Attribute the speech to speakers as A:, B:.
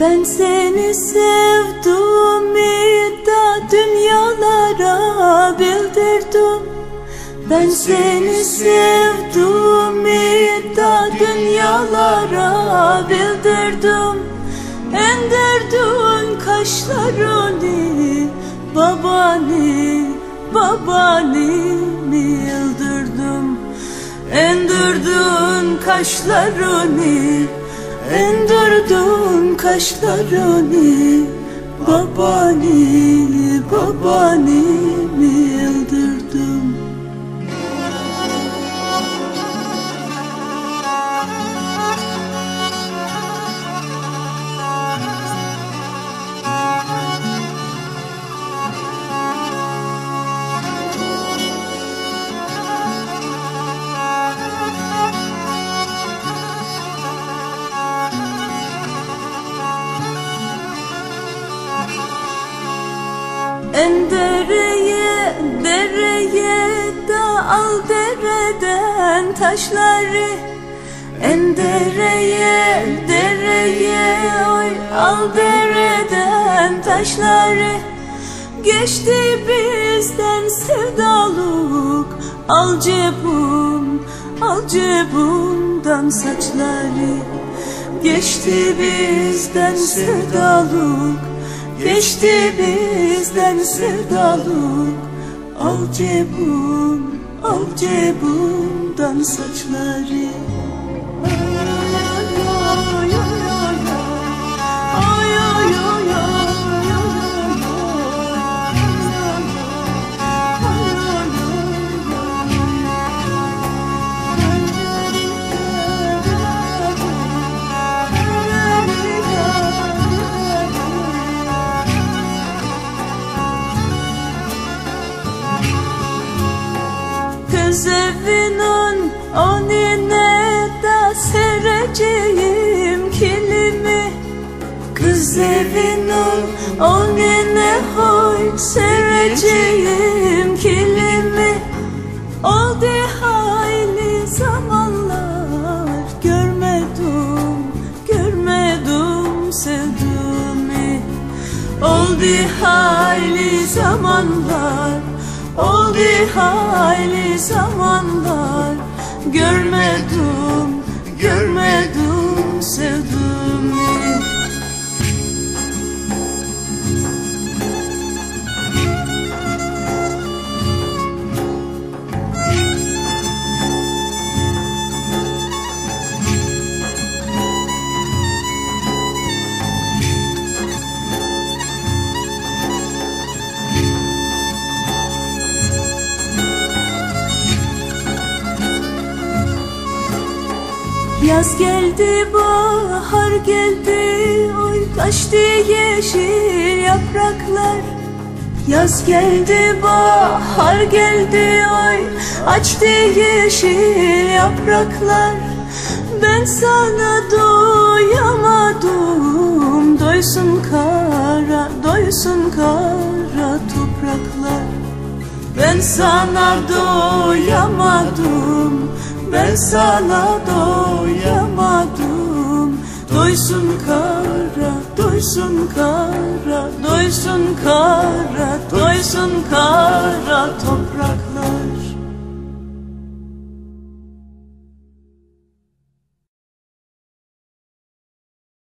A: Ben seni sevdiğimi da dünyalara bildirdim. Ben seni sevdiğimi da dünyalara bildirdim. Endirdin kaşlarını babani babani yıldırdım? Endirdin kaşlarını Endirdin kaşlarını Babani, babani En dereye, dereye da al dereden taşları. En dereye, dereye oy al dereden taşları. Geçti bizden sevdalık Al cebum, al cebumdan saçları. Geçti bizden sevdalık Geçti bizden sevdalık Al cebum, al cebumdan saçları Kız evinin önüne de sereceğim kilimi. Kız evinin önüne hoy sereceğim kilimi. Oldu hayli zamanlar görmedim, görmedim sevdiğimi Oldu hayli zamanlar Oldu hayli zamanlar görmedim Yaz geldi, bahar geldi, oy taştı yeşil yapraklar. Yaz geldi, bahar geldi, oy açtı yeşil yapraklar. Ben sana doyamadım, doysun kara, doysun kara topraklar. Ben sana doyamadım Ben sana doyamadım. Doysun kara, doysun kara Doysun kara, doysun kara toprak